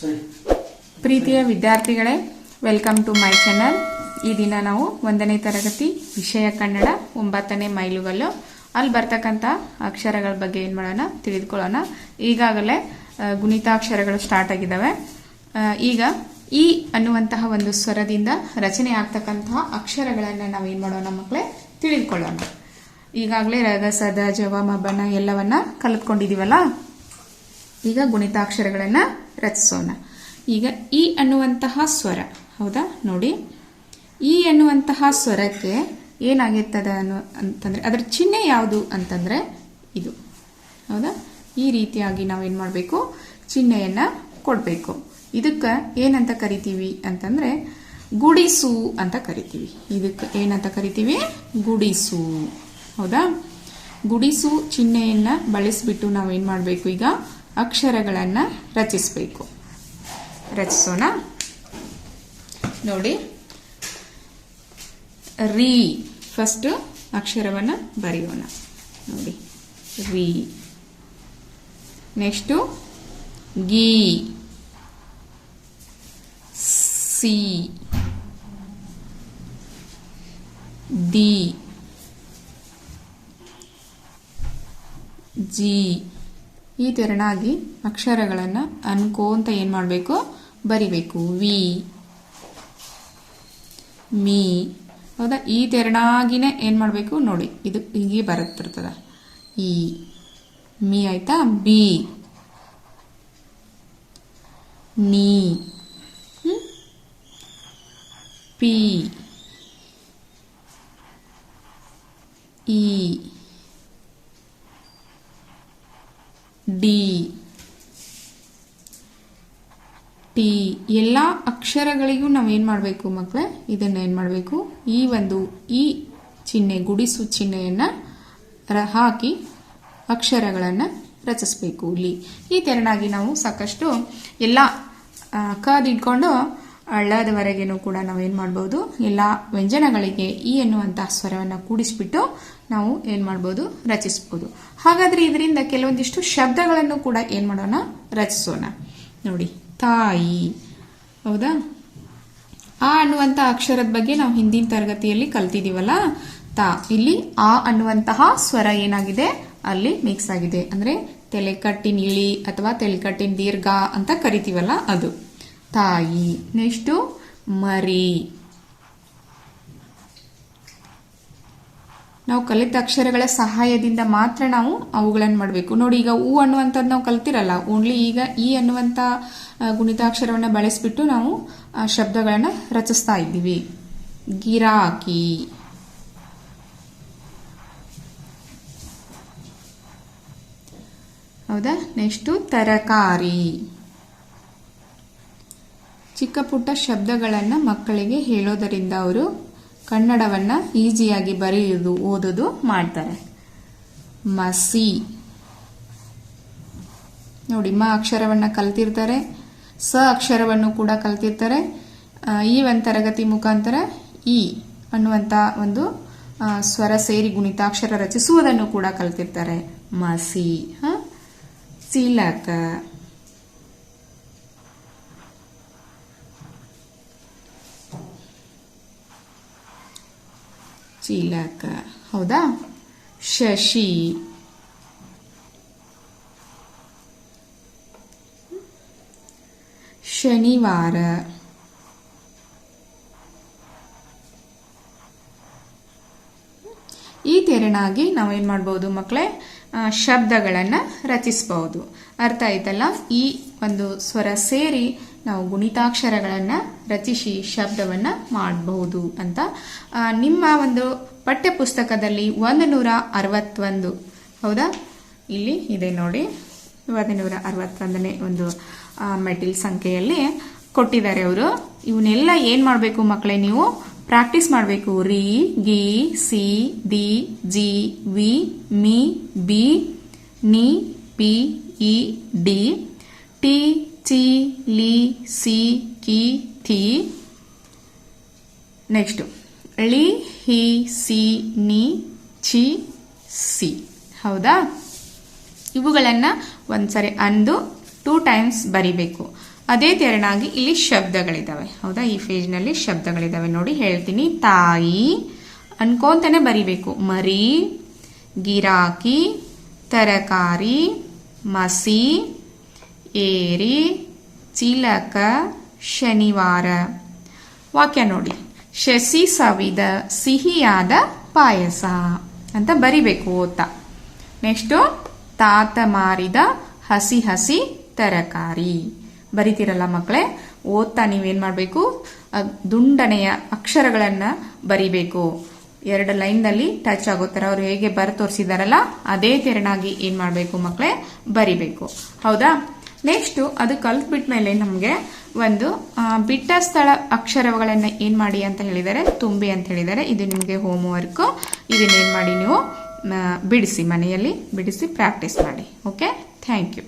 ಪ್ರೀತಿಯ ವಿದ್ಯಾರ್ಥಿಗಳೇ welcome to my channel ಈ ದಿನ ನಾವು ಒಂದನೇ ತರಗತಿ ವಿಷಯ ಕನ್ನಡ ಒಂಬತ್ತನೇ ಮೈಲುಗಲ್ಲು. ಅಲ್ಲಿ ಬರ್ತಕ್ಕಂಥ ಅಕ್ಷರಗಳ ಬಗ್ಗೆ ಏನು ಮಾಡೋಣ, ತಿಳಿದುಕೊಳ್ಳೋಣ. ಈಗಾಗಲೇ ಗುಣಿತಾಕ್ಷರಗಳು ಸ್ಟಾರ್ಟ್ ಆಗಿದ್ದಾವೆ. ಈಗ ಈ ಅನ್ನುವಂತಹ ಒಂದು ಸ್ವರದಿಂದ ರಚನೆ ಆಗ್ತಕ್ಕಂತಹ ಅಕ್ಷರಗಳನ್ನು ನಾವು ಏನು ಮಾಡೋಣ ಮಕ್ಕಳೇ ತಿಳಿದುಕೊಳ್ಳೋಣ. ಈಗಾಗಲೇ ರಗ, ಸದ, ಜವ ಮಬನ ಎಲ್ಲವನ್ನ ಕಲಿತ್ಕೊಂಡಿದ್ದೀವಲ್ಲ ಈಗ ಗುಣಿತಾಕ್ಷರಗಳನ್ನು ರಚಿಸೋಣ ಈಗ ಈ ಅನ್ನುವಂತಹ ಸ್ವರ, ಹೌದಾ? ನೋಡಿ. ಈ ಅನ್ನುವಂತಹ ಸ್ವರಕ್ಕೆ ಏನಾಗಿರ್ತದೆ ಅನ್ನೋ, ಅಂತಂದರೆ, ಅದರ ಚಿಹ್ನೆ ಯಾವುದು ಅಂತಂದ್ರೆ ಇದು, ಹೌದಾ? ಈ ರೀತಿಯಾಗಿ ನಾವೇನು ಮಾಡಬೇಕು? ಚಿಹ್ನೆಯನ್ನು ಕೊಡಬೇಕು. ಇದಕ್ಕೆ ಏನಂತ ಕರಿತೀವಿ ಅಂತಂದ್ರೆ, ಗುಡಿಸು ಅಂತ ಕರಿತೀವಿ. ಇದಕ್ಕೆ ಏನಂತ ಕರಿತೀವಿ? ಗುಡಿಸು, ಹೌದಾ? ಗುಡಿಸು ಚಿಹ್ನೆಯನ್ನು ಬಳಸಿಬಿಟ್ಟು ನಾವೇನು ಮಾಡಬೇಕು ಈಗ? ಅಕ್ಷರಗಳನ್ನು ರಚಿಸಬೇಕು. ರಚಿಸೋಣ. ನೋಡಿ. ರೀ. ಫಸ್ಟ್ ಅಕ್ಷರವನ್ನು ಬರೆಯೋಣ. ನೋಡಿ. ರಿ. ನೆಕ್ಸ್ಟು ಗಿ. ಸಿ. ಡಿ. ಜಿ. ಈ ತೆರನಾಗಿ ಅಕ್ಷರಗಳನ್ನು ಅನ್ಕೋಂತ ಏನು ಮಾಡಬೇಕು? ಬರಿಬೇಕು. ವಿ. ಮೀ. ಹೌದಾ? ಈ ತೆರನಾಗಿನೇ ಏನು ಮಾಡಬೇಕು? ನೋಡಿ, ಇದು ಹೀಗೆ ಬರುತ್ತಿರ್ತದ. ಈ. ಮೀ ಆಯ್ತಾ? ಬಿ. ನೀ? ಪಿ. ಈ. ಡಿ. ಟಿ. ಎಲ್ಲ ಅಕ್ಷರಗಳಿಗೂ ನಾವೇನು ಮಾಡಬೇಕು ಮಕ್ಕಳೇ ಇದನ್ನ ಏನು ಮಾಡಬೇಕು? ಈ ಒಂದು ಈ ಚಿಹ್ನೆ, ಗುಡಿಸು ಚಿಹ್ನೆಯನ್ನು ಹಾಕಿ ಅಕ್ಷರಗಳನ್ನು ರಚಿಸಬೇಕು ಇಲ್ಲಿ. ಈ ತೆರನಾಗಿ ನಾವು ಸಾಕಷ್ಟು ಎಲ್ಲ ಕದಿಟ್ಕೊಂಡು ಹಳ್ಳದವರೆಗೇನು ಕೂಡ ನಾವೇನು ಮಾಡ್ಬೋದು? ಎಲ್ಲ ವ್ಯಂಜನಗಳಿಗೆ ಈ ಎನ್ನುವಂತಹ ಸ್ವರವನ್ನು ಕೂಡಿಸ್ಬಿಟ್ಟು ನಾವು ಏನು ಮಾಡ್ಬೋದು? ರಚಿಸ್ಬೋದು. ಹಾಗಾದ್ರೆ ಇದರಿಂದ ಕೆಲವೊಂದಿಷ್ಟು ಶಬ್ದಗಳನ್ನು ಕೂಡ ಏನು ಮಾಡೋಣ? ರಚಿಸೋಣ. ನೋಡಿ, ತಾಯಿ. ಹೌದಾ? ಆ ಅನ್ನುವಂಥ ಅಕ್ಷರದ ಬಗ್ಗೆ ನಾವು ಹಿಂದಿನ ತರಗತಿಯಲ್ಲಿ ಕಲ್ತಿದೀವಲ್ಲ? ತಾ, ಇಲ್ಲಿ ಆ ಅನ್ನುವಂತಹ ಸ್ವರ ಏನಾಗಿದೆ? ಅಲ್ಲಿ ಮಿಕ್ಸ್ ಆಗಿದೆ. ಅಂದ್ರೆ ತೆಲೆಕಟ್ಟಿನ ಇಳಿ ಅಥವಾ ತೆಲೆಕಟ್ಟಿನ ದೀರ್ಘ ಅಂತ ಕರಿತೀವಲ್ಲ ಅದು. ತಾಯಿ. ನೆಕ್ಸ್ಟು, ಮರಿ. ನಾವು ಕಲಿತ ಅಕ್ಷರಗಳ ಸಹಾಯದಿಂದ ಮಾತ್ರ ನಾವು ಅವುಗಳನ್ನು ಮಾಡಬೇಕು. ನೋಡಿ, ಈಗ ಹೂ ಅನ್ನುವಂಥದ್ದು ನಾವು ಕಲ್ತಿರಲ್ಲ ಓನ್ಲಿ ಈಗ ಈ ಅನ್ನುವಂಥ ಗುಣಿತಾಕ್ಷರವನ್ನು ಬಳಸಿಬಿಟ್ಟು ನಾವು ಶಬ್ದಗಳನ್ನು ರಚಿಸ್ತಾ ಇದ್ದೀವಿ. ಗಿರಾಕಿ. ಹೌದಾ? ನೆಕ್ಸ್ಟು ತರಕಾರಿ. ಚಿಕ್ಕ ಪುಟ್ಟ ಶಬ್ದಗಳನ್ನು ಮಕ್ಕಳಿಗೆ ಹೇಳೋದರಿಂದ ಅವರು ಕನ್ನಡವನ್ನು ಈಸಿಯಾಗಿ ಬರೆಯುವುದು ಓದೋದು ಮಾಡ್ತಾರೆ. ಮಸಿ. ನೋಡಿ, ಮ ಅಕ್ಷರವನ್ನು ಕಲ್ತಿರ್ತಾರೆ, ಸ ಅಕ್ಷರವನ್ನು ಕೂಡ ಕಲ್ತಿರ್ತಾರೆ ಈ ಒಂದು ತರಗತಿ ಮುಖಾಂತರ ಇ ಅನ್ನುವಂಥ ಒಂದು ಸ್ವರ ಸೇರಿ ಗುಣಿತಾಕ್ಷರ ರಚಿಸುವುದನ್ನು ಕೂಡ ಕಲ್ತಿರ್ತಾರೆ. ಮಸಿ, ಹ? ಸಿಲಕ. ಚೀಲಕ ಹೌದಾ? ಶಶಿ. ಶನಿವಾರ. ಈ ತೆರನಾಗಿ ನಾವೇನು ಮಾಡ್ಬೋದು ಮಕ್ಕಳೇ ಶಬ್ದಗಳನ್ನು ರಚಿಸಬಹುದು ಅರ್ಥ ಆಯ್ತಲ್ಲ? ಈ ಒಂದು ಸ್ವರ ಸೇರಿ ನಾವು ಗುಣಿತಾಕ್ಷರಗಳನ್ನು ರಚಿಸಿ ಶಬ್ದವನ್ನು ಮಾಡಬಹುದು ಅಂತ. ನಿಮ್ಮ ಒಂದು ಪಠ್ಯಪುಸ್ತಕದಲ್ಲಿ ಒಂದು ನೂರ ಅರವತ್ತೊಂದು ಹೌದಾ? ಇಲ್ಲಿ ಇದೆ ನೋಡಿ. ಒಂದು ನೂರ ಅರವತ್ತೊಂದನೇ ಒಂದು ಮೆಟಿಲ್ ಸಂಖ್ಯೆಯಲ್ಲಿ ಕೊಟ್ಟಿದ್ದಾರೆ ಅವರು. ಇವನ್ನೆಲ್ಲ ಏನು ಮಾಡಬೇಕು ಮಕ್ಕಳೇ ನೀವು? ಪ್ರಾಕ್ಟೀಸ್ ಮಾಡಬೇಕು. ರಿ, ಗಿ, ಸಿ ದಿ ಜಿ, ವಿ, ಮಿ, ಬಿ, ನಿ, ಪಿ, ಇ, ಡಿ, ಟಿ ಚಿ ಲಿ, ಸಿ, ಕಿ ಥಿ ನೆಕ್ಸ್ಟು ಳಿ, ಹಿ, ಸಿ, ನಿ, ಛಿ, ಸಿ. ಹೌದಾ? ಇವುಗಳನ್ನು ಒಂದ್ಸರಿ ಅಂದು ಟೂ ಟೈಮ್ಸ್ ಬರಿಬೇಕು. ಅದೇ ತೆರನಾಗಿ ಇಲ್ಲಿ ಶಬ್ದಗಳಿದ್ದಾವೆ ಹೌದಾ? ಈ ಫೇಜ್ನಲ್ಲಿ ಶಬ್ದಗಳಿದ್ದಾವೆ ನೋಡಿ, ಹೇಳ್ತೀನಿ. ತಾಯಿ, ಅನ್ಕೊಂತಾನೆ ಬರಿಬೇಕು. ಮರಿ, ಗಿರಾಕಿ, ತರಕಾರಿ, ಮಸಿ ಏರಿ ಚಿಲಕ ಶನಿವಾರ. ವಾಕ್ಯ ನೋಡಿ. ಶಶಿ ಸವಿದ ಸಿಹಿಯಾದ ಪಾಯಸ ಅಂತ ಬರಿಬೇಕು ಓದ್ತಾ. ನೆಕ್ಸ್ಟು ತಾತ ಮಾರಿದ ಹಸಿ ಹಸಿ ತರಕಾರಿ. ಬರಿತೀರಲ್ಲ ಮಕ್ಕಳೇ? ಓದ್ತಾ ನೀವೇನು ಮಾಡಬೇಕು? ದುಂಡನೆಯ ಅಕ್ಷರಗಳನ್ನು ಬರಿಬೇಕು. ಎರಡು ಲೈನ್ನಲ್ಲಿ ಟಚ್ ಆಗೋ ಥರ ಅವ್ರು ಹೇಗೆ ಬರ ತೋರಿಸಿದಾರಲ್ಲ, ಅದೇ ತೆರನಾಗಿ ಏನು ಮಾಡಬೇಕು ಮಕ್ಕಳೇ? ಬರಿಬೇಕು. ಹೌದಾ? ನೆಕ್ಸ್ಟು ಅದು ಕಲ್ತ್ಬಿಟ್ಟ ಮೇಲೆ ನಮಗೆ ಒಂದು ಬಿಟ್ಟ ಸ್ಥಳ ಅಕ್ಷರಗಳನ್ನು ಏನು ಮಾಡಿ ಅಂತ ಹೇಳಿದ್ದಾರೆ ತುಂಬಿ ಅಂತ ಹೇಳಿದ್ದಾರೆ ಇದು ನಿಮಗೆ ಹೋಮ್ ವರ್ಕು ಇದನ್ನೇನು ಮಾಡಿ ನೀವು ಬಿಡಿಸಿ ಮನೆಯಲ್ಲಿ, ಬಿಡಿಸಿ ಪ್ರಾಕ್ಟೀಸ್ ಮಾಡಿ. Okay thank you